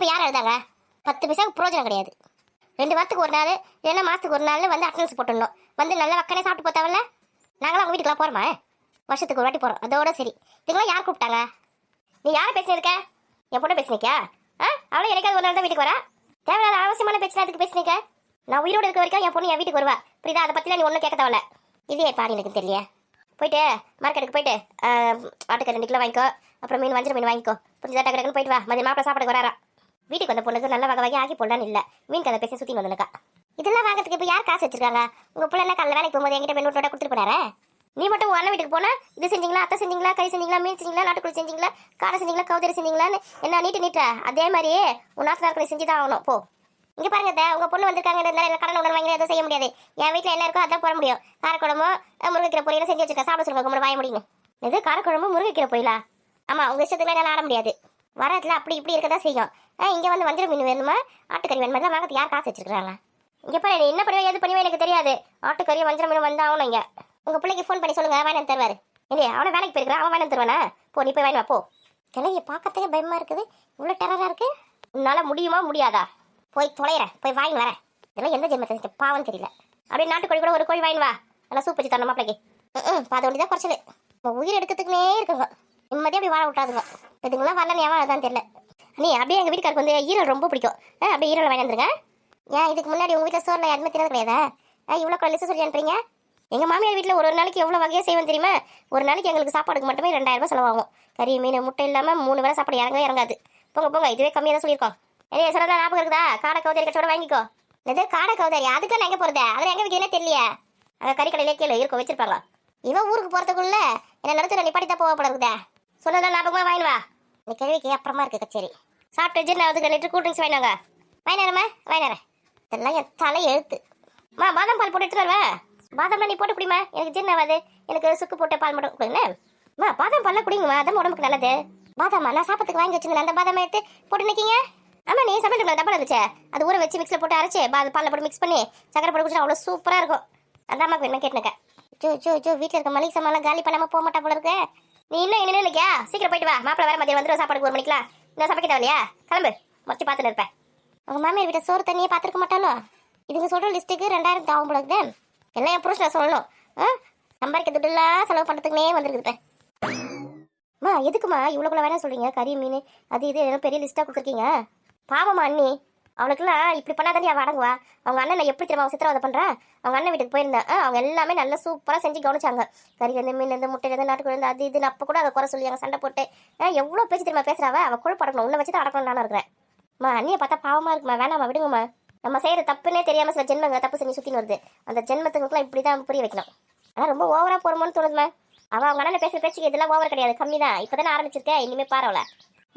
இப்போ யார் எழுதாங்க? பத்து பைசாவுக்கு பிரயோஜனம் கிடையாது. ரெண்டு வாரத்துக்கு ஒரு நாள் இல்லைன்னா மாதத்துக்கு ஒரு நாள் வந்து அட்டண்டன்ஸ் போட்டுடணும். வந்து நல்லா வக்கனே சாப்பிட்டு போத்தாவில்ல நாங்களாம் அவங்க வீட்டுக்குலாம் போகிறோமா வருஷத்துக்கு ஒரு வாட்டி போகிறோம் அதோட சரி. இதுக்கெல்லாம் யார் கூப்பிட்டாங்க? நீ யாரை பேசினிருக்க என் பொண்ணு பேசினிக்கா ஆ? அவளும் எனக்காவது ஒரு நாள் தான் வீட்டுக்கு வரா? தேவையில்லாத அவசியமான பேச்சு அதுக்கு பேசினிக்க? நான் உயிரோடு இருக்க வரைக்கும் என் பொண்ணு என் வீட்டுக்கு வருவா. புரியுதா? அதை பற்றிலாம் நீ ஒன்றும் கேட்க தேவையில்ல. இதே பாடி எனக்கு தெரியல போயிட்டு மார்க்கெட்டுக்கு போயிட்டு ஆட்டுக்கு ரெண்டு கிலோ வாங்கிக்கோ. அப்புறம் மீன் வஞ்சிர மீன் வாங்கிக்கோ. புரிஞ்சா டக்கு டக்குன்னு போயிட்டு வா. மதியம் மாப்பிள சாப்பாடுக்கு வராரா வீட்டுக்கு வந்த பொண்ணுக்கு நல்ல வகை வகை ஆக்கி போடலான்னு இல்லை. மீன் கதை பேசி சுற்றி வந்தனுக்கா. இதெல்லாம் வாங்குறதுக்கு இப்போ யார் காசு வச்சிருக்காங்க? உங்க பிள்ளை என்ன காலைல வேலைக்கு போகும்போது என்கிட்ட பெண்ணோட கொடுத்துட்டு போனாரே? நீ மட்டும் உன் வீட்டுக்கு போனா இது செஞ்சீங்களா அத்தை செஞ்சீங்களா கறி செஞ்சீங்களா மீன் செஞ்சீங்களா நாட்டுக்குழி செஞ்சீங்களா காடை செஞ்சீங்களா கவுதரி செஞ்சீங்களான்னு என்ன நீட்டு நீட்டா அதே மாதிரியே உன் நாட்டு செஞ்சு தான் ஆகணும். போ. இங்க பாருங்க உங்க பொண்ணு வந்திருக்காங்க கடன் உடனே வாங்கி எதுவும் செய்ய முடியாது. என் வீட்டில் என்ன இருக்கோ அதான் போட முடியும். காரக்குழம்பு அஹ், முருங்கைக்கீரை பொரியல செஞ்சு வச்சிருக்க சாப்பிட சொல்லுங்க உங்களை வாய முடியும் இது காரக்குழம்பு முருங்கைக்கீரை பொரியலா? ஆமா உங்க இஷ்டத்துக்கு என்னால் ஆட முடியாது. வரதுல அப்படி இப்படி இருக்க தான் செய்யும். ஆ, இங்க வந்து வஞ்சிர மீன் வேணுமா? ஆட்டுக்கறி வேணுமா? இதெல்லாம் வாங்கிறது யார் காசு வச்சிருக்காங்க இங்கே பாரு நீ என்ன பண்ணுவேன் எது பண்ணுவேன் எனக்கு தெரியாது. ஆட்டுக்கறி வஞ்சிர மீன் வந்தாகணும் இங்க. உங்க பிள்ளைக்கு ஃபோன் பண்ணி சொல்லுங்க வேணும் தருவாரு. இல்லையா அவனை வேலைக்கு போயிருக்கிறான் அவன் வேணும் தருவானா? போ நீ போய் வேணுமா வா போ. கிளவிய பார்க்கறதுக்கே பயமா இருக்குது. இவ்வளோ டெரராக இருக்கு. உன்னால முடியுமா முடியாதா? போய் தொலைகிறேன் போய் வாங்கி வரேன். இதெல்லாம் எந்த ஜென்மத்தை பாவம் தெரியல. அப்படியே நாட்டுக்கோழி கூட ஒரு கோழி வாங்கி வா. நல்லா சூப் வச்சு தரணும் மாப்பிளைக்கு ம் பாத ஒண்டி தான் குறைச்சது. இப்போ உயிர் எடுக்கிறதுக்குனே இருக்குங்க. நிம்மதியாக அப்படி வாழ விட்டாதுங்க இதுங்களாம் வரலன்னு ஏன் அதான் தெரியல. நீ அப்படியே எங்கள் வீட்டுக்காருக்கு வந்து ஈரல் ரொம்ப பிடிக்கும். ஆ அப்படியே ஈரல் வாங்கி வந்துருங்க. ஏன் இதுக்கு முன்னாடி உங்கள் வீட்டில் சோறில் யாருமே தினது கிடையாதா? ஆ இவ்வளோ லிஸ்ட் சொல்லி அனுப்புறீங்க? எங்கள் மாமியார் வீட்டில் ஒரு ஒரு நாளைக்கு எவ்வளோ வகையாக செய்வோம் தெரியுமா? ஒரு நாளைக்கு எங்களுக்கு சாப்பாடுக்கு மட்டுமே ரெண்டாயிரம் ரூபாய் செலவாகும். கறி மீன் முட்டை இல்லாமல் மூணு வேளை சாப்பாடு இறங்கவே இறங்காது. போங்க போங்க இதுவே கம்மியாக தான் சொல்லியிருக்கோம். ஏன்னா சொன்னதா ஞாபகம் இருக்குதா? காடை கவுதாரி கட்சோட வாங்கிக்கோ. இது காடை கவுதாரி? அதுக்கு நான் எங்கே போகிறது அதில் எங்கே விற்கிறதே தெரியலையே அங்கே கறி கடையிலே கீழே இருக்கும் வச்சிருப்பாங்க இவன் ஊருக்கு போகிறதுக்குள்ள என்ன நடத்துல நிப்பாட்டி தான் போகப்படுறதா சொன்னதா ஞாபகமாக வாங்கி வா. இந்த கேள்விக்கு அப்புறமா இருக்கு கச்சேரி. சாப்பிட்டு வச்சு நான் வந்து லிட்டர் கூல் ட்ரிங்க்ஸ் வாங்கினாங்க வாங்கினாரம்மா வாங்கினாரேன் இதெல்லாம் என் தலை எழுத்து. மா பாதாம் பால் போட்டு எடுத்துட்டு வருவா பாதாம்லாம் நீ போட்டு குடிமா எனக்கு ஜின் ஆகாது. எனக்கு சுக்கு போட்ட பால் மட்டும் கொடுங்க மா பாதாம் பால்லாம் குடிங்கம்மா. அதான் உடம்புக்கு நல்லது. பாதாமா நான் சாப்பிட்டுக்கு வாங்கி வச்சிருந்தேன். அந்த பாதாம் எடுத்து போட்டு நிற்கீங்க ஆமா நீ சமையல் டப்பா இருந்துச்சு அது ஊற வச்சு மிக்ஸில் போட்டு அரைச்சி பா பாலில் போட்டு மிக்ஸ் பண்ணி சக்கரை போட்டு குடிச்சா அவ்வளோ சூப்பராக இருக்கும். அந்த அம்மாவுக்கு என்ன கேட்டுனுக்கேன் ஜோ ஜோ ஜோ வீட்டில் இருக்க மளிகை சாமான்லாம் காலி பண்ணாமல் போக மாட்டா போல இருக்கேன் நீ இன்னும் என்ன நினைக்கியா சீக்கிரம் போயிட்டு வா. மாப்பிள்ளை வேற மதியம் வந்துடும் சாப்பாடுக்கு ஒரு மணிக்கலாம் இன்னும் சமைக்க தேவையா கிளம்பு. முடிச்சு பார்த்துட்டு இருப்பேன் உங்கள் மாமியார் வீட்டை சோறு தண்ணியே பார்த்துருக்க மாட்டாலோ இதுங்க சொல்கிற லிஸ்ட்டுக்கு ரெண்டாயிரம் ஆகும் போல என்ன எல்லாம் என் புருஷனை சொல்லணும். ஆ? சம்பாதிக்க துட்டுலாம் செலவு பண்ணுறதுக்குனே வந்துருக்குதுப்பேன் அம்மா எதுக்குமா இவ்வளோக்குள்ள வேணாம் சொல்கிறீங்க கறி மீன் அது இது எல்லாம் பெரிய லிஸ்ட்டாக கொடுத்துருக்கீங்க? பாவம்மா அண்ணி. அவளுக்குலாம் இப்படி பண்ணாதாண்டி அவள் அடங்குவா? அவங்க அண்ணனை எப்படி திரும்ப அவன் சித்திரவதை பண்ணுறா அவங்க அண்ணன் வீட்டுக்கு போயிருந்தேன் அவங்க எல்லாமே நல்லா சூப்பராக செஞ்சு கவனிச்சாங்க. கறிலேருந்து மீன்லேருந்து முட்டையிலேருந்து நாட்டுக்குள்ள அது இதுன்னு அப்போ கூட அதை குறை சொல்லி சண்டை போட்டு எவ்வளோ பேச்சு திரும்ப பேசுறாவ? அவள் கூட படக்கணும் உன்னை வச்சு தான் அடக்கணும் நானும் இருக்கிறேன். அம்மா அண்ணியை பார்த்தா பாவமாக இருக்குமா? வேணாம்மா விடுங்கம்மா. நம்ம செய்கிற தப்புன்னே தெரியாமல் சில ஜென்மங்க தப்பு செஞ்சு சுற்றின்னு வருது. அந்த ஜென்மத்துக்குலாம் இப்படி தான் புரிய வைக்கணும். ஆனால் ரொம்ப ஓவராக போகிறோமோன்னு தோணுதுமா அவன் அவங்க அண்ணன் பேசுகிற பேச்சுக்கு இதெல்லாம் ஓவர் கிடையாது. கம்மி தான் இப்போ தானே ஆரம்பிச்சிருக்கேன் இனிமேல் பரவாயில்ல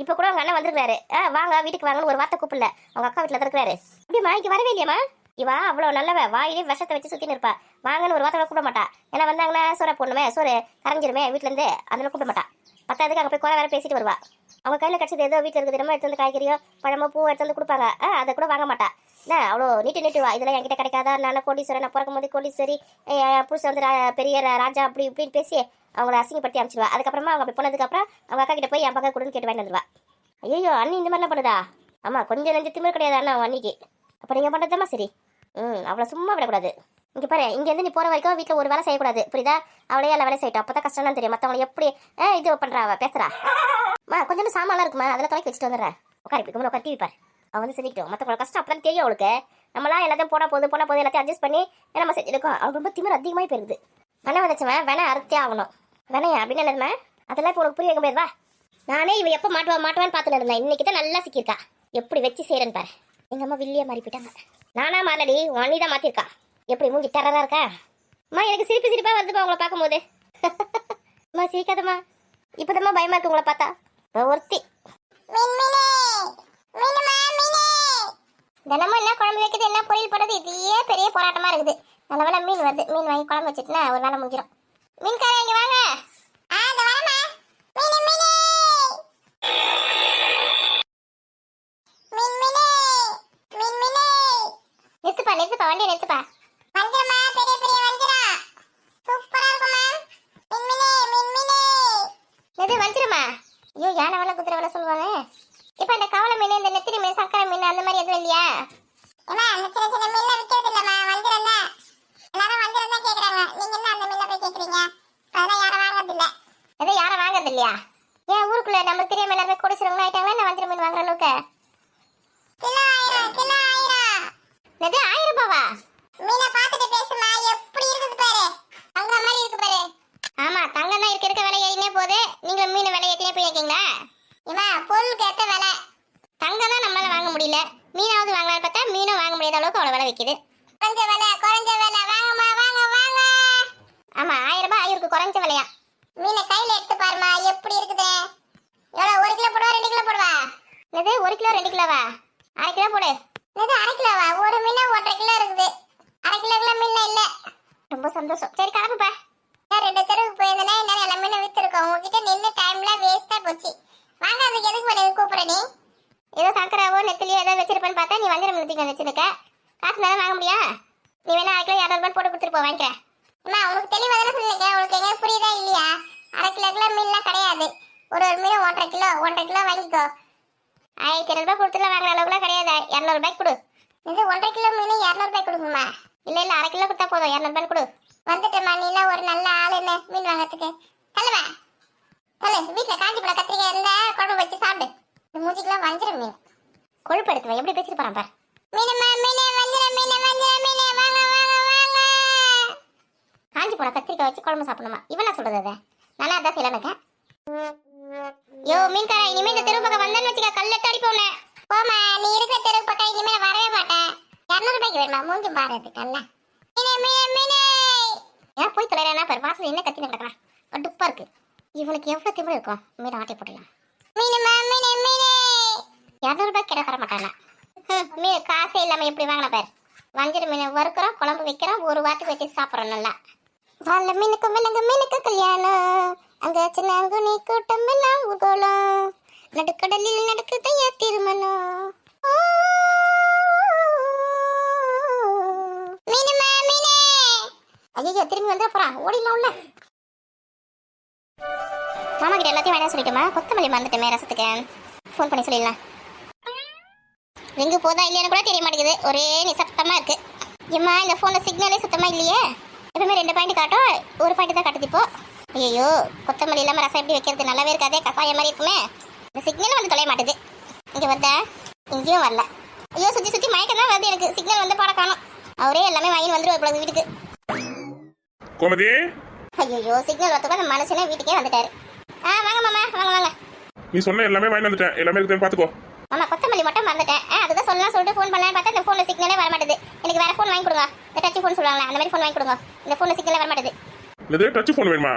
இப்போ கூட அவங்க அண்ணன் வந்திருக்காரு ஆ வாங்க வீட்டுக்கு வாங்கன்னு ஒரு வார்த்தை கூப்பிடல. அவங்க அக்கா வீட்டில் இருக்கிறாரு அப்படியே இங்க வரவே இல்லையாம்மா. இவா அவ்வளோ நல்லவ. வாயிலே விஷத்தை வச்சு சுற்றின்னு இருப்பா. வாங்கன்னு ஒரு வார்த்தை கூப்பிட மாட்டா. ஏன்னா வந்தாங்கன்னா சோற போடணுமே சோறு கரைஞ்சிருமே வீட்டிலேருந்து. அதெல்லாம் கூப்பிட மாட்டா. பத்தாவதுக்கு அங்கே போய் குறை வேற பேசிட்டு வருவா. அவங்க கையில் கிடச்சது ஏதோ வீட்டில் இருக்கிற இடமா எடுத்து வந்து காய்கறியோ பழமோ பூ எடுத்து வந்து கொடுப்பாங்க. ஆ அதை கூட வாங்க மாட்டா. என்ன அவ்வளோ நீட்டு நீட்டுவா இதெல்லாம் என்கிட்ட கிடைக்காதா? நான் கோடீஸ்வரன்? நான் பிறக்கும் போது கோடீஸ்வரி புதுசு வந்து ரா- பெரிய ரா- ராஜா அப்படி இப்படின்னு பேசி அவங்கள அசிங்கப்படுத்தி அனுப்பிச்சிடுவா அதுக்கப்புறமா அவங்க அப்படி போனதுக்கப்புறம் அவங்க அக்கா கிட்ட போய் என் பக்கம் கொடுன்னு கேட்டு வாங்கிட்டு வந்துருவா. ஐயோ அண்ணி இந்த மாதிரிலாம் பண்ணுதா? ஆமாம் கொஞ்சம் நெஞ்சு திமிர் கிடையாது அண்ணா உன் அன்னிக்கு அப்போ நீங்கள் பண்ணுறதுமா சரி. ம் அவளை சும்மா விடக்கூடாது. இங்கே பாரு இங்கேருந்து நீ போகிற வரைக்கும் வீட்டில் ஒரு வேலை செய்யக்கூடாது. புரியுதா? அவளையே எல்லாம் வேலை செய்யட்டும். அப்போ தான் கஷ்டம் தெரியும். மற்றவங்களை எப்படி ஆ, இது பண்ணுறா அவள் பேசுகிறா மா கொஞ்சம் சாமான்லாம் இருக்குமா? அதெல்லாம் தொலைக்கி வச்சுட்டு வந்துடுறேன். உட்கார் இப்படி உட்கார் டிவி பாரு. அவன் வந்து செஞ்சுக்கிட்டோம் மற்றவங்கள கஷ்டம் அப்போ தெரியும் அவளுக்கு. நம்மளாம் எல்லாத்தையும் போனால் போது போனால் போது எல்லாத்தையும் அட்ஜஸ்ட் பண்ணி நம்ம செஞ்சுருக்கோம். அவளுக்கு ரொம்ப திமிர் அதிகமாக போயிருக்குது வேணா வந்துச்சுவன் வேணா அறுத்தே ஆகணும். வேணையா அப்படின்னு என்னதுமா அதெல்லாம் இப்போ உனக்கு புரிய வைக்க முடியாது வா நானே இவ எப்போ மாட்டுவா மாட்டுவான்னு பார்த்துட்டு இருந்தேன். இன்னைக்கு தான் நல்லா சிக்கியிருக்கா. எப்படி வச்சு செய்கிறேன்னு பாரு. எங்கள் அம்மா வில்லியா மாறி போயிட்டாங்க. நானா மாறலடி உன் அண்ணி தான் மாற்றிருக்கா எப்படி மூஞ்சி டெரரா இருக்கா? அம்மா எனக்கு சிரிப்பு சிரிப்பாக வருதுப்பா உங்களை பார்க்கும்போது. அம்மா சிரிக்காதம்மா. இப்போதம்மா பயமா இருக்கு உங்களை பார்த்தா. ஒருத்தி. தினமும் என்ன குழம்பு வைக்குது என்ன பொரியல் போடுறது இதையே பெரிய போராட்டமா இருக்குது. நல்ல வேலை மீன் வருது. மீன் வாங்கி குழம்பு வச்சுட்டுனா ஒரு வேலை முடிஞ்சிடும் மீன்காரன் இங்க வாங்க. ஆ இந்த வரமா மீன் மீன். மீன் நிறுத்துப்பா நிறுத்துப்பா வண்டியை நிறுத்துப்பா. வஞ்சிரமா பெரிய பெரிய சூப்பரா இருக்குமா மீன் மீன் எது வஞ்சிரமா? ஐயோ யானை குதிரை வேலை சொல்லுவாங்க இப்போ இந்த கவலை மீன் இந்த நெத்திரி மீன் இல்லையா ஏமா அந்த சின்ன சின்ன மீன்ல விக்கிறது இல்லம்மா வஞ்சிரம் தான் எல்லாரும் வஞ்சிரம் தான் கேக்குறாங்க நீங்க என்ன அந்த மீன்ல போய் கேக்குறீங்க அதெல்லாம் யாரும் வாங்குறது இல்ல எதை யாரும் வாங்குறது இல்லையா ஏன் ஊருக்குள்ள நம்மளுக்கு தெரியாம எல்லாருமே கொடிச்சிருவங்க ஆயிட்டாங்களா என்ன வஞ்சிரம் மீன் வாங்குற அளவுக்கு கிலோ ஆயிரம் கிலோ ஆயிரம் எது ஆயிரம் ரூபாவா மீனை பார்த்துட்டு பேசுமா எப்படி இருக்குது பாரு அங்க மாதிரி இருக்கு பாரு ஆமா தங்கம் தான் இருக்க இருக்க விலை ஏறினே போகுது நீங்களும் மீன் விலை ஏற்றினே போய் இருக்கீங்களா ஏமா பொருளுக்கு ஏத்த விலை தங்கம் தான் நம்மளால வாங்க முடியல மீனாவது வாங்கலாம்னு பார்த்தா மீனும் வாங்க முடியாத வைக்குது குறைஞ்ச விலை குறைஞ்ச விலை. வாங்கம்மா வாங்க வாங்க. ஆமா ஆயிரம் ரூபாய் ஆயிருக்கு குறைஞ்ச விலையா? மீனை கையில எடுத்து பாருமா எப்படி இருக்குது? எவ்வளவு ஒரு கிலோ போடுவா ரெண்டு கிலோ போடுவா? என்னது ஒரு கிலோ ரெண்டு கிலோவா? அரை கிலோ போடு. இது அரை கிலோவா? ஒரு மீனா ஒன்றரை கிலோ இருக்குது. அரை கிலோ கிலோ மீன் இல்ல. ரொம்ப சந்தோஷம். சரி கிளம்புப்பா நான் ரெண்டு தெருவுக்கு போயிருந்தேன்னா என்ன எல்லா மீனும் வித்துருக்கோம். உங்ககிட்ட நின்று டைம்ல வேஸ்டா போச்சு. வாங்க அதுக்கு எதுக்கு பண்ணி கூப்பிடுற நீ? ஏதோ சங்கராவோ நெத்திலியோ ஏதோ வச்சிருப்பேன்னு பார்த்தா நீ வஞ்சிரம் மீன் வச்சிருக்க காசு தானே வாங்க முடியா? நீ வேணா அரை கிலோ இரநூறுபா போட்டு கொடுத்துட்டு போ வாங்கிக்கிறேன். அம்மா உனக்கு தெளிவாக தானே சொல்லியிருக்கேன் உனக்கு எங்க புரியுதா இல்லையா? அரை கிலோ கிலோ மீன்லாம் கிடையாது. ஒரு ஒரு மீன் ஒன்றரை கிலோ ஒன்றரை கிலோ வாங்கிக்கோ. ஆயிரத்தி இரநூறுபா கொடுத்துலாம் வாங்குற அளவுக்குலாம் கிடையாது. இரநூறுபாய்க்கு கொடு. இது ஒன்றரை கிலோ மீன் இரநூறுபாய் கொடுக்குமா இல்லை இல்லை அரை கிலோ கொடுத்தா போதும். இரநூறுபாய் கொடு. வந்துட்டேம்மா நீலாம் ஒரு நல்ல ஆள் என்ன? மீன் வாங்கறதுக்கு. தள்ளுவா தள்ளு. வீட்டில் காஞ்சி பழம் கத்திரிக்காய் இருந்தா குழம்பு வச்சு சாப்பிடு. இந்த மூஞ்சிக்கெல்லாம் வஞ்சிரம் மீன். கொழுப்பு எடுத்துவேன் எப்படி பேசிட்டு போறான் பார். மீனே காஞ்சி போன கத்திரிக்காய் வச்சு குழம்பு சாப்பிடணுமா? இவன் சொல்றது அதை? நல்லா தான் செய்யலாம் யோ மீன்காரா இனிமே இந்த தெரு பக்கம் வந்தேன்னு வச்சுக்க கல்லெட்டு அடிப்போனே போமா நீ இருக்கிற தெரு பக்கம் இனிமே வரவே மாட்டேன். இரநூறு ரூபாய்க்கு வேணுமா? மூஞ்சி பாரு அது கண்ணா ஏன் போய் தொலைறானா பாரு வாசல் என்ன கத்தின கிடக்குறான். கடுப்பா இருக்கு. இவனுக்கு எவ்வளவு திமிழ் இருக்கும்? மீன் ஆட்டி போட்டுலாம் இரநூறு ரூபாய் மீனே மாட்டானா மீன் காசே இல்லாமல் எப்படி வாங்கின பாரு. வஞ்சிர மீன் வறுக்கிறோம் குழம்பு வைக்கிறோம் ஒரு வாரத்துக்கு வச்சு சாப்பிட்றோம் நல்லா. வல்ல மீனுக்கு மிளகு மீனுக்கு கல்யாணம். அங்க சின்னாங்குனி கூட்டம் எல்லாம் ஊர்கோலம். நடுக்கடலில் நடக்குதையா திருமணம். ஐயோ திரும்பி வந்து அப்புறம் ஓடிடலாம் உள்ள. மாமா கிட்ட எல்லாத்தையும் வேணாம் சொல்லிட்டுமா? கொத்தமல்லி மறந்துட்டேன் ரசத்துக்கு. ஃபோன் பண்ணி சொல்லிடலாம். ரிங்கு போதா இல்லையான்னு கூட தெரிய மாட்டேங்குது ஒரே நிசப்தமா இருக்கு. ஏம்மா இந்த ஃபோன்ல சிக்னலே சுத்தமா இல்லையே? எப்பவுமே ரெண்டு பாயிண்ட் காட்டும் ஒரு பாயிண்ட் தான் காட்டுது இப்போ. ஐயோ கொத்தமல்லி இல்லாம ரசம் எப்படி வைக்கிறது? நல்லாவே இருக்காதே கசாயம் மாதிரி இருக்குமே. இந்த சிக்னல் வந்து தொலைய மாட்டுது இங்க வருதா? இங்கேயும் வரல. ஐயோ சுத்தி சுத்தி மயக்கம் தான் வருது எனக்கு. சிக்னல் வந்து பாட காணும். அவரே எல்லாமே வாங்கி வந்துருவார் இப்பொழுது வீட்டுக்கு. கோமதி? ஐயோ சிக்னல் வரத்துக்கு அந்த மனுஷனே வீட்டுக்கே வந்துட்டாரு. ஆ வாங்க மாமா வாங்க வாங்க. நீ சொன்ன எல்லாமே வாங்கி வந்துட்டேன். எல்லாமே இருக்குதுன்னு பாத்துக்கோ மாமா கொத்தமல்லி மட்டும் மறந்துட்டேன். ஆ அதுதான் சொல்லலாம் சொல்லிட்டு ஃபோன் பண்ணலான்னு பார்த்தா இந்த ஃபோனில் சிக்னலே வர மாட்டேது எனக்கு வேற ஃபோன் வாங்கி கொடுங்க. இந்த டச் ஃபோன் சொல்லுவாங்களே அந்த மாதிரி ஃபோன் வாங்கி கொடுங்க. இந்த ஃபோனில் சிக்னலே வர மாட்டேது இது டச் ஃபோன் வேணுமா?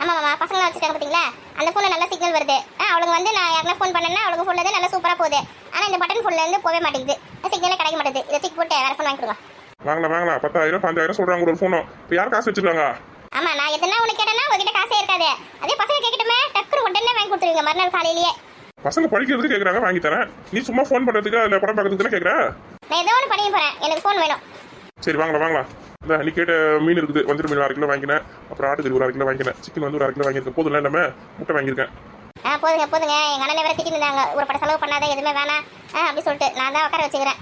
ஆமா மாமா பசங்களாம் வச்சுருக்காங்க பார்த்தீங்களா அந்த ஃபோனில் நல்ல சிக்னல் வருது. ஆ அவளுக்கு வந்து நான் யாருன்னா ஃபோன் பண்ணேன்னா அவளுக்கு ஃபோனில் நல்லா சூப்பராக போகுது. ஆனால் இந்த பட்டன் ஃபோன்ல இருந்து போகவே மாட்டேங்குது. சிக்னலே கிடைக்க மாட்டேது இதை தூக்கி போட்டு வேற ஃபோன் வாங்கி கொடுங்க. வாங்கலாம் வாங்கலாம். பத்தாயிரம் பஞ்சாயிரம் சொல்றாங்க ஒரு ஃபோனும் இப்போ யார் காசு வச்சிருக்காங்க? ஆமா நான் எதனா உனக்கு கேட்டேன்னா உங்ககிட்ட காசே இருக்காது. அதே பசங்க கேட்கட்டுமே டக்குனு உடனே வாங்கி கொடுத்துருவீங்க மறுநாள் காலையிலேயே. பசங்க படிக்கிறதுக்கு கேட்குறாங்க வாங்கி தரேன். நீ சும்மா ஃபோன் பண்ணுறதுக்கு அதில் படம் பார்க்கறதுக்கு தானே நான் ஏதோ ஒன்று பண்ணி போகிறேன் எனக்கு ஃபோன் வேணும். சரி வாங்கலாம் வாங்கலாம். இந்த நீ கேட்ட மீன் இருக்குது. வஞ்சிர மீன் அரை கிலோ வாங்கினேன். அப்புறம் ஆட்டுக்கறி ஒரு அரை கிலோ வாங்கினேன். சிக்கன் வந்து ஒரு அரை கிலோ வாங்கியிருக்கேன். போதும் எல்லாமே? முட்டை வாங்கியிருக்கேன். ஆ போதுங்க போதுங்க. எங்கள் அண்ணனை வேற திட்டி இருந்தாங்க. ஒரு படம் செலவு பண்ணாத எதுவுமே வேணாம். ஆ அப்படி சொல்லிட்டு. நான் தான் உட்கார வச்சுக்கிறேன்.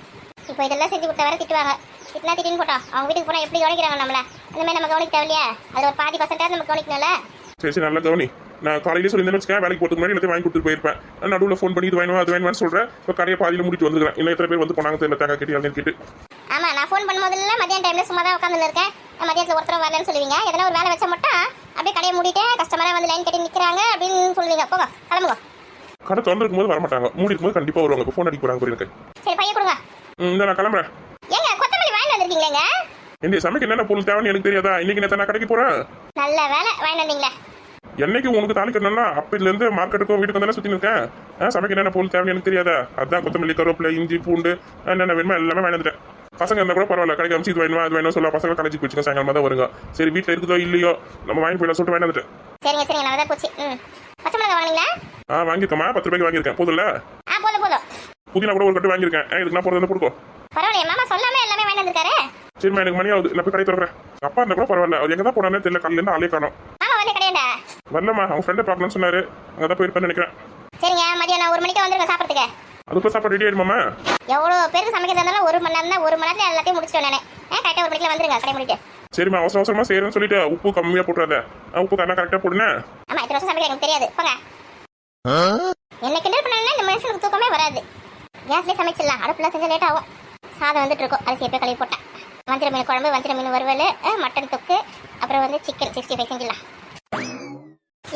இப்போ இதெல்லாம் செஞ்சு கொடுத்த வேற திட்டுவாங்க. திட்டினா திட்டின்னு போட்டோம். அவங்க வீட்டுக்கு போனால் எப்படி கவனிக்கிறாங்க நம்மள? அந்த மாதிரி நம்ம கவனிக்க தேவையில்லையா. அது ஒரு பாதி பர்சன்டாக நம்ம கவனிக்கணும்ல? சரி சரி நல்லா கவனி. நான் காலையிலே சொல்லியிருந்தேன்னு வச்சுக்கேன் வேலைக்கு போகிறதுக்கு முன்னாடி எல்லாத்தையும் வாங்கி கொடுத்துட்டு போயிருப்பேன். நடுவில் ஃபோன் பண்ணி இது வேணுமா அது வேணுமான்னு சொல்கிறேன் இப்போ கடையை பாதியில் முடிட்டு வந்துருக்கேன் இன்னும் எத்தனை பேர் வந்து போனாங்க தெரியல தேங்காய் கேட்டு அப்படின்னு கேட்டு. ஆமாம் நான் ஃபோன் பண்ணும்போதெல்லாம் மதியம் டைமில் சும்மா தான் உட்காந்து இருக்கேன். நான் மதியத்தில் ஒருத்தரும் வரலன்னு சொல்லுவீங்க. எதனா ஒரு வேலை வச்சா மட்டும் அப்படியே கடையை மூடிட்டு கஸ்டமராக வந்து லைன் கட்டி நிற்கிறாங்க அப்படின்னு சொல்லுவீங்க. போங்க கிளம்புங்க. கடை திறந்துருக்கும் போது வரமாட்டாங்க. மூடி இருக்கும்போது கண்டிப்பாக வருவாங்க. இப்போ ஃபோன் அடிக்க போகிறாங்க எனக்கு. சரி பையன் கொடுங்க. இந்த நான் கிளம்புறேன். ஏங்க கொத்தமல்லி வாங்கி வந்திருக்கீங்களேங்க? இந்த சமைக்க என்னென்ன பொருள் தேவைன்னு எனக்கு தெரியாதா? இன்னைக்கு நான் கடைக்கு போகிறேன் நல்ல வேலை வாங்கி வந்தீங்களே. என்னைக்கு உனக்கு தாலி கட்டணும்னா அப்பையிலேருந்து மார்க்கெட்டுக்கும் வீட்டுக்கு தானே சுற்றி ஆ, சமைக்க என்னென்ன பொருள் தேவைன்னு எனக்கு தெரியாதா? அதான் கொத்தமல்லி கருவேப்பிலை இஞ்சி பூண்டு என்னென்ன வேணுமோ எல்லாமே வாங்கி வந்துட்டேன். பசங்க இருந்தால் கூட பரவாயில்ல கடைக்கு அமிச்சு இது வேணுமா அது வேணும் சொல்ல பசங்க கடைக்கு போச்சுங்க சாயங்காலமா தான் வருங்க. சரி வீட்டில் இருக்குதோ இல்லையோ நம்ம வாங்கி போயிடலாம் சொல்லிட்டு வாங்கி வந்துட்டேன். சரிங்க சரிங்க நல்லா தான் போச்சு. ம். பச்சை மிளகா வாங்கினீங்களா? ஆ வாங்கியிருக்கேம்மா. பத்து ரூபாய்க்கு வாங்கியிருக்கேன். போதும்ல? ஆ போதும் போதும். புதினா கூட ஒரு கட்டு வாங்கியிருக்கேன். இதுக்கு நான் போகிறது கொடுக்கும் பரவாயில்லையே மாமா சொல்லாம எல்லாமே வாங்கி வந்திருக்காரு. சரிம்மா எனக்கு மணி ஆகுது. நான் போய் கடை திறக்கிறேன். அப்பா இருந்தால் கூட பரவாயில்ல. அவர் எங்கே தான் போனானே தெரியல. காலையிலேருந்து ஆளே காணும். வரலம்மா அவங்க ஃப்ரெண்டை பார்க்கணும்னு சொன்னாரு. அங்கே தான் போயிருப்பேன்னு நினைக்கிறேன். சரிங்க மதியம் நான் ஒரு மணிக்கு வந்துருங்க சாப்பிட்றதுக்கு. அதுக்குள்ள சாப்பாடு ரெடி ஆயிடுமாமா எவ்வளோ பேருக்கு சமைக்கிறதா இருந்தாலும் ஒரு மணி நேரம் தான் ஒரு மணி நேரத்தில் எல்லாத்தையும் முடிச்சிட்டோம் நான். கரெக்டாக ஒரு மணிக்கு வந்துருங்க கடை முடிட்டு. சரிம்மா அவசர அவசரமா செய்யறேன்னு சொல்லிட்டு உப்பு கம்மியா போட்டுறாத. அஹ் உப்பு கரெக்டாக கரெக்டாக போடுனே ஆமா இத்தனை வருஷம் சமைக்க எனக்கு தெரியாது. போங்க. என்ன கிண்டல் பண்ணா இந்த மனுஷனுக்கு தூக்கமே வராது. கேஸ்லேயே சமைச்சிடலாம். அடுப்பில் செஞ்சு லேட் ஆகும். சாதம் வந்துட்டு இருக்கும். அரிசி எப்போ கழுவி போட்டேன். வஞ்சிர மீன் குழம்பு வஞ்சிர மீன் வறுவல் மட்டன் தொக்கு அப்புறம் வந்து சிக்கன் சிக்ஸ்டி ஃபைவ் செஞ்சிடலாம்.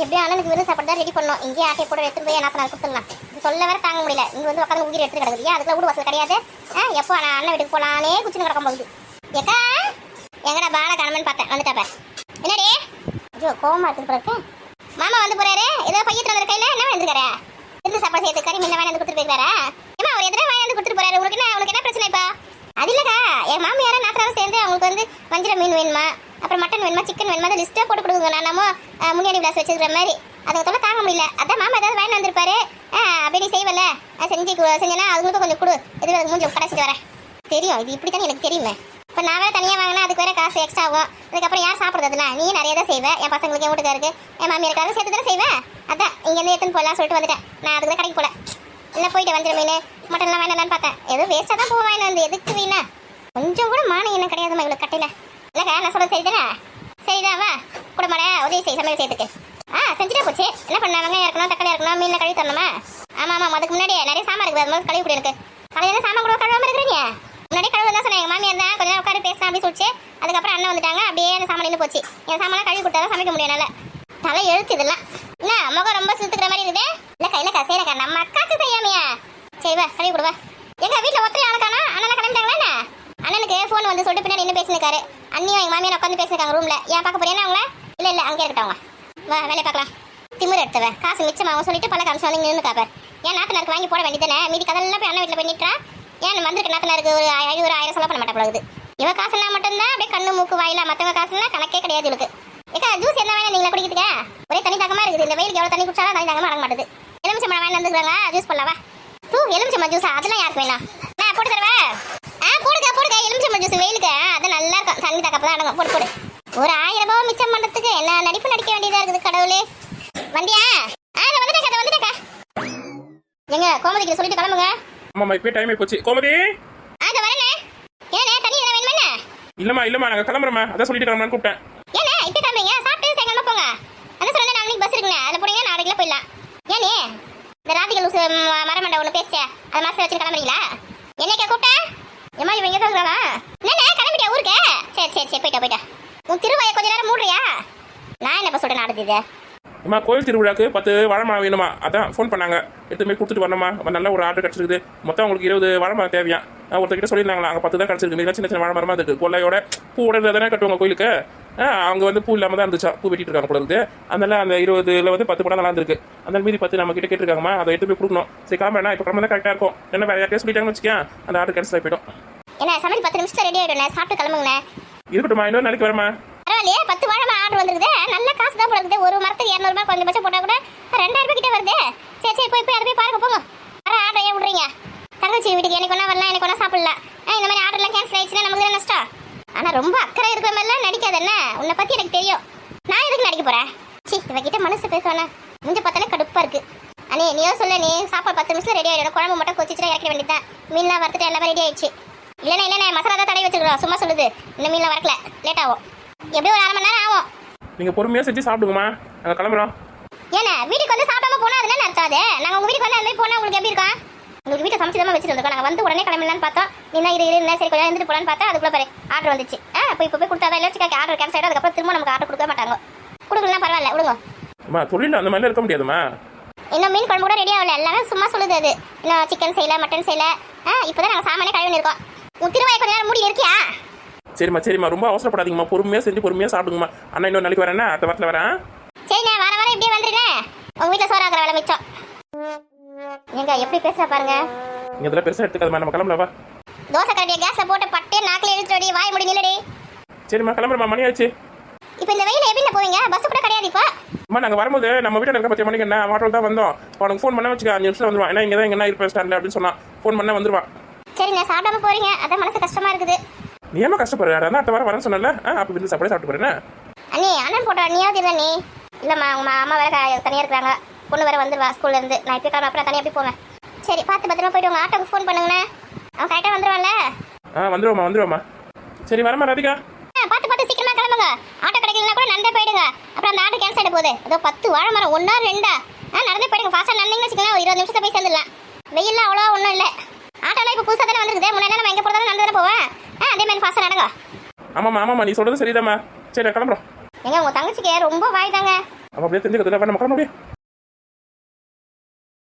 எப்படி அண்ணனுக்கு விருந்து சாப்பாடு தான் ரெடி பண்ணோம் இங்கேயே ஆட்டையை போட எடுத்து போய் நாற்பது நாள் கொடுத்துடலாம். இது சொல்ல வேற தாங்க முடியல. இங்கே வந்து உட்காந்து உயிர் எடுத்து கிடக்குது. ஏன் அதுக்குள்ள வீடு வசதி கிடையாது? ஆ, எப்போ நான் அண்ணன் வீட்டுக்கு போலானே குச்சின்னு கிடக்கும் போகுது. எக்கா எங்கடா பால கணமன் பார்த்தேன். வந்துட்டாப்ப. என்னடி? ஐயோ கோவமா எடுத்துட்டு மாமா வந்து போறாரு. ஏதோ பையத்துல வந்த கையில. என்ன வந்துருக்காரு இருந்து சாப்பாடு செய்யறது கறி மீன் வாங்கி கொடுத்துட்டு போயிருக்காரா? ஏமா அவர் எதிராக வாங்கி வந்து கொடுத்துட்டு போறாரு? உனக்கு என்ன உனக்கு என்ன பிரச்சனை இப்போ? அது இல்லக்கா என் மாமியார நாத்தனாரும் சேர்ந்து அவங்களுக்கு வந்து வஞ்சிர மீன் வேணுமா? அப்புறம் மட்டன் வேணுமா சிக்கன் வேணுமா அதை லிஸ்ட்டே போட்டு கொடுங்க. நான் நம்ம முன்னாடி விளாஸ் வச்சிருக்கிற மாதிரி. அதை தவிர தாங்க முடியல. அதான் மாமா ஏதாவது வாங்கி வந்திருப்பாரு. அப்படி நீ செய்வல. செஞ்சு செஞ்சேன்னா அவங்களுக்கும் கொஞ்சம் கொடு. எதுவும் அதுக்கு மூஞ்சி கடைசிட்டு வரேன். தெரியும். இது இப்படி தானே எனக்கு தெரியுமே. இப்போ நான் வேறு தனியாக வாங்கினா அதுக்கு வேறு காசு எக்ஸ்ட்ரா ஆகும். அதுக்கப்புறம் யார் சாப்பிட்றது அதெல்லாம்? நீ நிறைய தான் செய்வேன் என் பசங்களுக்கு என் வீட்டுக்காருக்கு என் மாமியாருக்காக சேர்த்து தானே செய்வேன் அதான் இங்கேருந்து எடுத்துன்னு போகலாம் சொல்லிட்டு வந்துட்டேன். நான் அதுக்கு தான் கடைக்கு போல. இல்லை போயிட்டு வந்துடும் மீன்? மட்டன்லாம் வேணாம்னு பார்த்தேன். எதுவும் வேஸ்ட்டாக தான் போவேன் வந்து எதுக்கு வீணா? கொஞ்சம் கூட மானம் என்ன கிடையாதுமா இவ்வளோ கட்டையில். இல்லை நான் சொல்றது சரிதானே? சரிதான் வா. கூட உதவி செய் சமையல் செய்யறதுக்கு. ஆ செஞ்சுட்டே போச்சு. என்ன பண்ண வெங்காயம் இருக்கணும் தக்காளி இருக்கணும் மீனில் கழுவி தரணுமா? ஆமாம் ஆமாம் அதுக்கு முன்னாடி நிறைய சாமான் இருக்குது. அது மாதிரி கழுவி கூட எனக்கு. காலையில் சாமான் கூட கழுவாமல் இருக்கிறீங்க? முன்னாடி கழுவு தான் சொன்னேன். எங்கள் மாமியார் தான் கொஞ்சம் நேரம் உட்காந்து பேசினா அப்படி சொல்லிச்சு. அதுக்கப்புறம் அண்ணன் வந்துட்டாங்க. அப்படியே அந்த சாமான் நின்று போச்சு. என் சாமான் கழுவி கொடுத்தா தான் சமைக்க முடியும் என்னால. தலை எழுத்து இதெல்லாம். என்ன முகம் ரொம்ப சுத்துக்கிற மாதிரி இருக்குது? இல்லை கையில் கசையிலக்கா நம்ம அக்காக்கு செய்யாமையா? சரி வா கழுவி கொடுவா எங்கள் வீட்டில் ஒத்தனை ஆளுக்கானா அண்ணெல்லாம் கிளம்பிட்டாங்களா என்ன? அண்ணனுக்கு ஃபோன் வந்து சொல்லிட்டு பின்னாடி என்ன பேசினுக்காரு அண்ணியும் எங்கள் மாமியார் உட்காந்து பேசிருக்காங்க ரூமில் ஏன் பார்க்க போறீங்கன்னா அவங்கள? இல்லை இல்லை அங்கே இருக்கட்டும் வா வேலையை பார்க்கலாம். திமிர் எடுத்தவன் காசு மிச்சமாகவும் சொல்லிட்டு பல காமிச்சு வந்து நின்று காப்பார். ஏன் நாத்தனாருக்கு வாங்கி போட வேண்டியதானே மீதி கதெல்லாம் போய் அண்ணன் வீட்டில் போய் நிட்டுறா ஏன் வந்திருக்கு நாத்தனாருக்கு ஒரு ஐநூறு ஆயிரம் செலவு பண்ண மாட்டா போகுது இவ காசுனா மட்டும்தான் அப்படியே கண்ணு மூக்கு வாயில மற்றவங்க காசுனா கணக்கே கிடையாது இவளுக்கு. ஏக்கா ஜூஸ் என்ன வேணும் நீங்களே குடிக்கிறீங்க ஒரே தண்ணி தாக்கமா இருக்குது. இந்த வெயிலுக்கு எவ்வளோ தண்ணி குடிச்சாலும் தண்ணி தாக்கமா அடங்க மாட்டேது. எலுமிச்சம்பழம் வாங்கி வந்துருக்காங்க ஜூஸ் பண்ணலாவா தூ எலுமிச்சம்பழம் ஜூஸ் அதெல்லாம் யாருக்கு வேணாம்? நான் போட்டு தருவேன் ஆ போடுங்க போடுங்க எலுமிச்சம்பழம் ஜூஸ் வெயிலுக்கு. அது நல்லா இருக்கும். தண்ணி தாக்கப்ப தான் அடங்கும். போடு போடு. ஒரு ஆயிரம் ரூபாய் மிச்சம் பண்றதுக்கு என்ன நடிப்பு நடிக்க வேண்டியதா இருக்குது கடவுளே? வண்டியா ஆ நான் வந்துட்டேக்கா இதோ வந்துட்டேக்கா எங்க கோமதிக்கு சொல்லிட்டு கிளம்புங்க. ஆமாம்மா இப்போ டைம் போச்சு. கோமதி? ஆ இதோ வரேனே. ஏண்ணே தண்ணி எதனா வேணுமா? இல்லைம்மா இல்லைம்மா நாங்கள் கிளம்புறோம்மா. அதான் சொல்லிட்டு கிளம்புறேன்னு கூப்பிட்டேன். ஏண்ணே இப்போ கிளம்புறீங்க? சாப்பிட்டு சாயங்காலமா போங்க. அதான் சொன்னேன் நாளைக்கு பஸ் இருக்குண்ணே அதில் போறீங்க நாளைக்குலாம் போயிடலாம். ஏனே இந்த ராதிகள் லூசு மரமண்டை ஒன்று பேசிச்சே அதை மாசம் வச்சு கிளம்புறீங்களா? என்னைக்கா கூப்பிட்டேன் ஏமா இவன் தான் இருக்கிறாளா என்னண்ணே கிளம்பிட்டியா ஊருக்கு? சரி சரி சரி போயிட்டா போயிட்டா. உன் திருவாயை கொஞ்ச நேரம் மூடுறியா? நான் என்னப்பா சொல்றேன் நடந்தது அம்மா கோயில் திருவிழாக்கு பத்து வாழைமரம் வேணுமா? அதான் ஃபோன் பண்ணாங்க. எடுத்து போய் கொடுத்துட்டு வரணுமா? நல்ல ஒரு ஆர்டர் கிடச்சிருக்குது. மொத்தம் உங்களுக்கு இருபது வாழைமரம் தேவையா? நான் ஒருத்தர்கிட்ட சொல்லியிருந்தாங்களா? அங்கே பத்து தான் கிடச்சிருக்கு மீதி சின்ன சின்ன வாழைமரமா இருக்கு. கொள்ளையோட பூவோட தானே கட்டுவாங்க கோயிலுக்கு? அவங்க வந்து பூ இல்லாமல் தான் இருந்துச்சா? பூ வெட்டிட்டு இருக்காங்க போல இருக்குது. அதனால அந்த இருபதுல வந்து பத்து படம் நல்லா இருந்திருக்கு. அந்த மீதி பத்து நம்ம கிட்ட கேட்டிருக்காங்கம்மா. அதை எடுத்து போய் கொடுக்கணும். சரி கிளம்புறேன் இப்போ கிளம்ப தான் கரெக்டாக இருக்கும். என்ன வேற யார்கிட்ட சொல்லிட்டாங்கன்னு வச்சுக்கேன். அந்த ஆர்டர் கேன்சல் ஆகி போயிடும். என்ன சமையல் பத்து நிமிஷத்துல ரெடி ஆயிடும்ண்ணே சாப்பிட்டு கிளம்புங்கண்ணே இருக்கட்டும்மா. இன்னொரு நாளைக்கு வரமா பரவாயில்லையே பத்து வாழை ஆர்டர் வந்துருக்குது. நல்ல காசு தான் போடுறது ஒரு மரத்துக்கு இரநூறுபா கொஞ்சம் போட்டா கூட ரெண்டாயிரம் ரூபாய் கிட்ட வருது. சரி சரி போய் போய் அதை போய் பாருங்க. போங்க. வர ஆர்டர் ஏன் விடுறீங்க? தங்கச்சி வீட்டுக்கு எனக்கு ஒன்றா வரலாம் எனக்கு ஒன்றா சாப்பிடலாம். இந்த மாதிரி ஆர்டர்லாம் கேன்சல் ஆயிடுச்சுன்னா நமக்கு தான் நஷ்டம்? ஆனால் ரொம்ப அக்கறை இருக்கிற மாதிரிலாம் நடிக்காது என்ன? உன்னை பற்றி எனக்கு தெரியும். நான் எதுக்கு நடிக்க போகிறேன் சி இவகிட்ட மனசு பேசுவானே? முஞ்ச பார்த்தாலே கடுப்பாக இருக்கு. அண்ணே நீயோ சொல்ல நீ சாப்பாடு பத்து நிமிஷம் ரெடி ஆகிடும் குழம்பு மட்டும் கொச்சிச்சுனா இறக்க வேண்டியதான் மீன்லாம் வறுத்துட்டு எல்லாமே ரெடி ஆயிடுச்சு. இல்லைண்ணே இல்லைண்ணே மசாலா தான் தடவி வச்சிருக்கோம் சும்மா சொல்லுது. இன்னும் மீன்லாம் வரக்கல லேட் ஆகும். எப்படியும் ஒரு அரை மணி நேரம் ஆகும். நீங்கள் பொறுமையாக செஞ்சு சாப்பிடுங்கம்மா. நாங்கள் கிளம்புறோம். ஏன்னா வீட்டுக்கு வந்து சாப்பிடாம போனா அது என்ன அர்த்தம் அது? நாங்க உங்க வீட்டுக்கு வந்து அந்த மாதிரி போனா உங்களுக்கு எப்படி இருக்கும்? உங்களுக்கு வீட்டை சமைச்சு தான் வச்சுட்டு வந்திருக்கோம். நாங்க வந்து உடனே கிளம்பலான்னு பார்த்தோம். நீ தான் இரு இரு சரி கொஞ்சம் இருந்துட்டு போலான்னு பார்த்தா அதுக்குள்ள பாரு ஆர்டர் வந்துச்சு. ஆ இப்போ இப்போ போய் கொடுத்தா இல்லை வச்சுக்கா ஆர்டர் கேன்சல் ஆயிடும். அதுக்கப்புறம் திரும்ப நமக்கு ஆர்டர் கொடுக்க மாட்டாங்க. கொடுக்கலாம் பரவாயில்ல விடுங்க. அம்மா தொழில் அந்த மாதிரிலாம் இருக்க முடியாதும்மா. இன்னும் மீன் குழம்பு கூட ரெடி ஆகல. எல்லாமே சும்மா சொல்லுது அது. இன்னும் சிக்கன் செய்யல மட்டன் செய்யல. ஆ இப்போதான் நாங்கள் சாமானே கழுவி இருக்கோம் உன் திருவாயை கொஞ்ச நேரம் மூடி இருக்கியா? சரிம்மா சரிம்மா ரொம்ப அவசரப்படாதீங்கம்மா. பொறுமையாக செஞ்சு பொறுமையாக சாப்பிடுங்கம்மா. அண்ணா இன்னொரு நாளைக்கு வரேன்னா அடுத்த வாரத்தில் வரேன் சரிண்ணே வர வர இப்படியே வந்துருங்க உங்க வீட்டில் சோறாக்குற வேலை மிச்சம். எங்க எப்படி பேசுற பாருங்க. நீங்கள் இதெல்லாம் பெருசாக எடுத்துக்காதம்மா நம்ம கிளம்பலவா தோசை கரண்டியை கேஸ்ல போட்டு பட்டு நாக்கில் இழுத்துடி வாய் முடி நில்லடி. சரிம்மா கிளம்புறமா மணி ஆச்சு. இப்போ இந்த வெயில எப்படி போவீங்க? பஸ் கூட கிடையாது இப்போ. அம்மா நாங்கள் வரும்போது நம்ம வீட்டில் இருக்க பத்து மணிக்கு என்ன ஆட்டோவில் தான் வந்தோம். உனக்கு ஃபோன் பண்ண வச்சுக்க அஞ்சு நிமிஷம் வந்துருவான் ஏன்னா இங்கே தான் எங்கன்னா இருப்பேன் ஸ்டாண்டில் அப்படின்னு சொன்னான். ஃபோன் பண்ண வந்துருவான் சரி நான் சாப்பிடாம போறீங்க. அதான் மனசு கஷ்டமா இருக்குது. நீ ஏமா கஷ்டப்படுற? அதான் அடுத்த வாரம் வரேன்னு சொன்னல அப்போ விருந்து சாப்பாடு சாப்பிட்டு போறேன் அண்ணி அண்ணன் போட்டோ நீயாவது இல்லை நீ. இல்லம்மா உங்க அம்மா வேற க- தனியா இருக்கிறாங்க. பொண்ணு வேற வந்துருவா ஸ்கூல்ல இருந்து. நான் இப்போ கிளம்ப அப்புறம் தனியா எப்படி போவேன். சரி பார்த்து பத்திரமா போயிட்டு உங்க ஆட்டோக்கு ஃபோன் பண்ணுங்கண்ணே. அவன் கரெக்டாக வந்துடுவான்ல ஆ வந்துருவோம்மா வந்துருவோம்மா. சரி வரமா ராதிகா. பார்த்து பார்த்து சீக்கிரமா கிளம்புங்க. ஆட்டோ கிடைக்கலனா கூட நடந்தே போயிடுங்க. அப்புறம் அந்த ஆட்டோ கேன்சல் ஆகிட போகுது. ஏதோ பத்து வாழை மரம் ஒன்றா ரெண்டா? ஆ நடந்தே போயிடுங்க. ஃபாஸ்ட்டாக நடந்தீங்கன்னு வச்சுக்கலாம் இருபது நிமிஷத்தை போய் சேர்ந்துடலாம். வெயில்லாம் அவ்வளோ ஒன்றும் இல்லை. ஆட்டோலாம் இப்போ புதுசாக தானே வந்துருக்குது. முன்னாடி நம்ம எங்கே போகிறதாலும் நடந்து தானே போவேன். ஆ அதே மாதிரி ஃபாஸ்ட்டாக நடங்க. ஆமாம்மா ஆமாம்மா. நீ சொல்றது சரிதாம்மா. சரி நான் கிளம்புறோம். ஏங்க உங்கள் தங்கச்சிக்கு ரொம்ப வாய் தாங்க. அவள் அப்படியே தெரிஞ்சுக்கிறதுல நம்ம கிளம்ப அப்படியே.